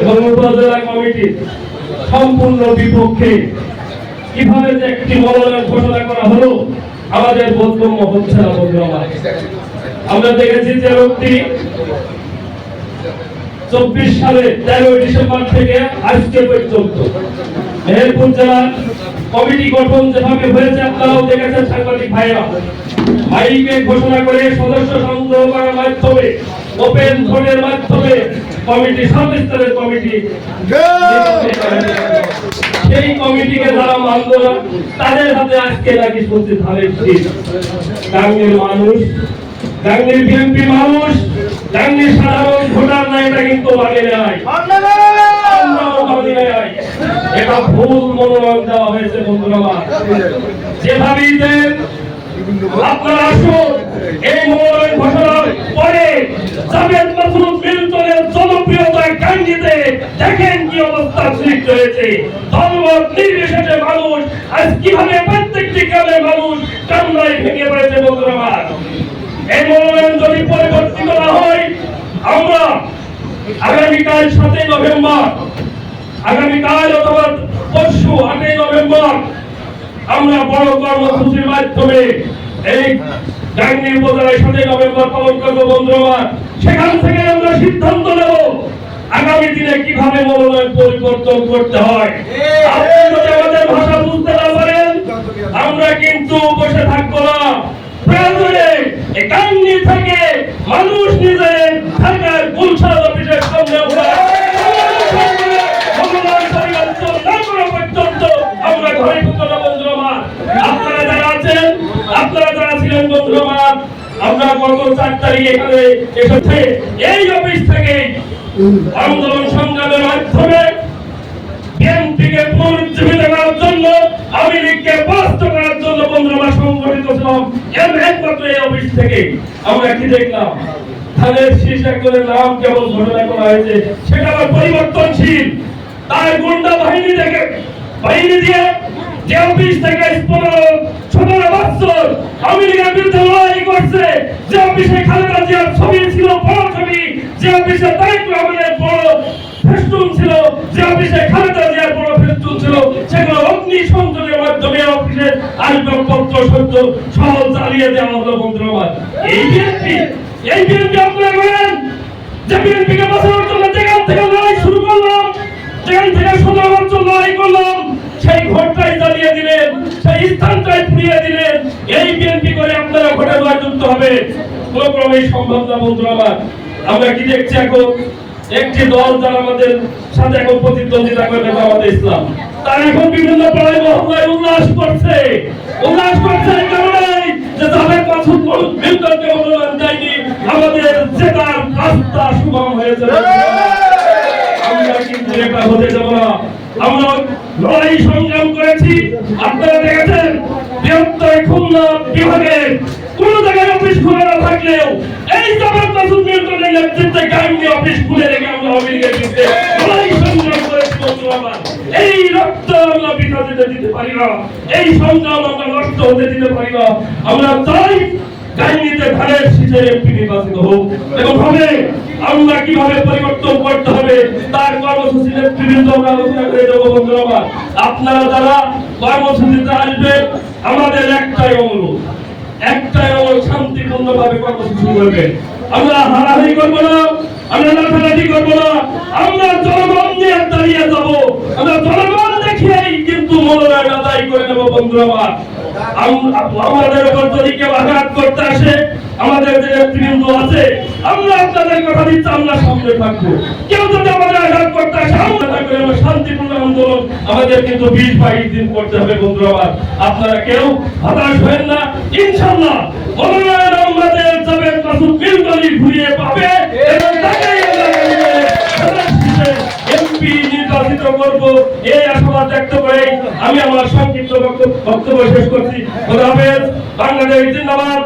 এবং উপজেলা কমিটির সম্পূর্ণ বিপক্ষে। কীভাবে যে একটি মনোনয়ন ঘোষণা করা হলো, আমাদের বোধগম্য হচ্ছে না বন্ধু আমার। দেখেছি যে লোকটি চব্বিশ সালে তেরোই ডিসেম্বর থেকে আজকে পর্যন্ত মেহেরপুর কমিটি গঠন যেভাবে হয়েছে, আপনারাও দেখেছেন সাংবাদিক ভাইরা মাইকে ঘোষণা করে সদস্য সংগ্রহ করার মাধ্যমে, ওপেন ভোটের মাধ্যমে কমিটি, সব স্তরের কমিটি সেই কমিটিকে যারা মানল না তাদের হাতে আজকে নাকি শুনছি ধানের শীত মানুষ গাঙ্গের বিএনপি মানুষ সাধারণ ভোটার না, এটা কিন্তু নাই নাই। এটা ভুল মনোনয়ন দেওয়া হয়েছে, বন্ধুরা। যেভাবেই দেন আপনারা আসুন, এই ঘোষণার পরে জাভেদ মাসুদ মিল্টনের গাঙ্গিতে দেখেন কি অবস্থা সৃষ্টি হয়েছে ধর্মমত নির্বিশেষে মানুষ, আজ কীভাবে প্রত্যেকটি গ্রামের মানুষ কান্নায় ভেঙে পড়েছে বন্ধুরা। এই মনোনয়ন যদি পরিবর্তিত না হয়, আমরা আগামীকাল সাতই নভেম্বর, আগামীকাল অথবা পরশু আটই নভেম্বর আমরা বড় কর্মসূচির মাধ্যমে এই ডাঙ্গি উপজেলায় সাতই নভেম্বর পালন করব বন্ধুরা সেখান থেকে আমরা সিদ্ধান্ত নেব আগামী দিনে কীভাবে মনোনয়ন পরিবর্তন করতে হয়? আপনি যদি আমাদের ভাষা বুঝতে না পারেন আমরা কিন্তু বসে থাকব না। প্রয়োজনে একান্নি থেকে মানুষ নিজে ঢাকার গুলশান অফিসের সামনে আমরা ঘরে ঢুকবো বন্ধুরা আপনারা যারা আছেন আপনারা যারা ছিলেন বন্ধুরা আমার, আমরা গত চার তারিখ এখানে এসেছে। এই অফিস থেকে আন্দোলন সংগ্রামের মাধ্যমে বিএনপিকে পুনরুজ্জীবিত করার জন্য আওয়ামী লীগকে পরাস্ত করার জন্য বন্ধুরা সংগঠিত ছিলাম এর একমাত্র এই অফিস থেকে আমরা কি দেখলাম? নাম কেবল ঘোষণা করা হয়েছে, সেটা আবার পরিবর্তনশীল। তার গুন্ডা বাহিনী থেকে বাহিনী দিয়ে যে অফিস থেকে পনেরো সতেরো বছর আওয়ামী বিরুদ্ধে লড়াই করছে। যে অফিসে খালেদা জিয়ার ছবি ছিল, বড় ছবি, যে অফিসে তারেক রহমানের বড় ফেস্টুন ছিল, যে অফিসে খালেদা জিয়ার বড় ফেস্টুন ছিল, সেগুলো অগ্নি সংযোগের মাধ্যমে অফিসের আসবাবপত্র সহ্য সহজ চালিয়ে দেওয়া হলো, বন্ধুরা এই বিএনপি এই বিএনপি আপনারা করেন? যে বিএনপিকে বাঁচানোর জন্য যেখান থেকে লড়াই শুরু করলাম, যেখান থেকে সতেরো লড়াই করলাম, সেই ঘরটাই জ্বালিয়ে দিলেন। সেই স্থানটাই পুড়িয়ে দিলেন। এই বিএনপি করে আপনারা ভোটে লড়াই যুক্ত হবে। কোনো ক্রমেই সম্ভব না বন্ধুরা আমার। আমরা কি দেখছি এখন? একটি দল যারা আমাদের সাথে এখন প্রতিদ্বন্দ্বিতা করবে আমাদের ইসলাম। তারা এখন বিভিন্ন পাড়ায় মহল্লায় উল্লাস করছে। উল্লাস করছে এই কারণেই যে তাদের মাসুদ মিল্টনকে মনোনয়ন দেয়নি। আমাদের জেতার রাস্তা সুগম হয়েছে। আমরা কিন্তু এটা হতে যাব না আমরা লড়াই সংগ্রাম করেছি। আপনারা দেখেছেন, বৃহত্তর খুলনা বিভাগে কোন জায়গায় অফিস খুলে না থাকলেও এই জামাত মাসুদ নেতৃত্বে গাঙ্গি অফিস খুলে রেখে আমরা দিতে লড়াই সংগ্রাম করেছি এই রক্ত আমরা বৃথা যেতে দিতে পারি না। এই সংগ্রাম আমরা নষ্ট হতে দিতে পারি না। আমরা চাই গাঙ্গিতে ধানের শীতের এমপি নির্বাচিত হোক। এবং হবে আমরা কীভাবে পরিবর্তন করতে হবে? তার কর্মসূচি নেতৃবৃন্দ, আমরা আলোচনা করে দেবো বন্ধুরা। আমার। আপনারা যারা কর্মসূচিতে আসবেন আমাদের একটাই অনুরোধ। একটাই অনুরোধ কর্মসূচি করবেন আমরা হারাহারি করব না, আমরা লাঠালাঠি করব না, আমরা জনগণ নিয়ে দাঁড়িয়ে আমরা জনগণ দেখিয়েই কিন্তু মনোনয়ন আদায় করে নেব আমার। আমাদের উপর যদি কেউ আঘাত করতে আসে, আমাদের যে নেতৃবৃন্দ আছে আমরা আপনাদের কথা দিচ্ছি, আমরা সামনে থাকব। কেউ যদি আমাদের আঘাত করতে আসে, আমরা থাকব। এবং শান্তিপূর্ণ আন্দোলন আমাদের কিন্তু বিশ বাইশ দিন করতে হবে বন্ধু আমার। আপনারা কেউ হতাশ হবেন না। ইনশাল্লাহ মনোনয়ন আমাদের যাবেন মাসুদ বিলগলি ঘুরিয়ে পাবে এবং তাকেই এমপি নির্বাচিত করব। এই আশাবাদ ব্যক্ত করে আমি আমার সংক্ষিপ্ত বক্তব্য শেষ করছি। বাংলাদেশ জিন্দাবাদ।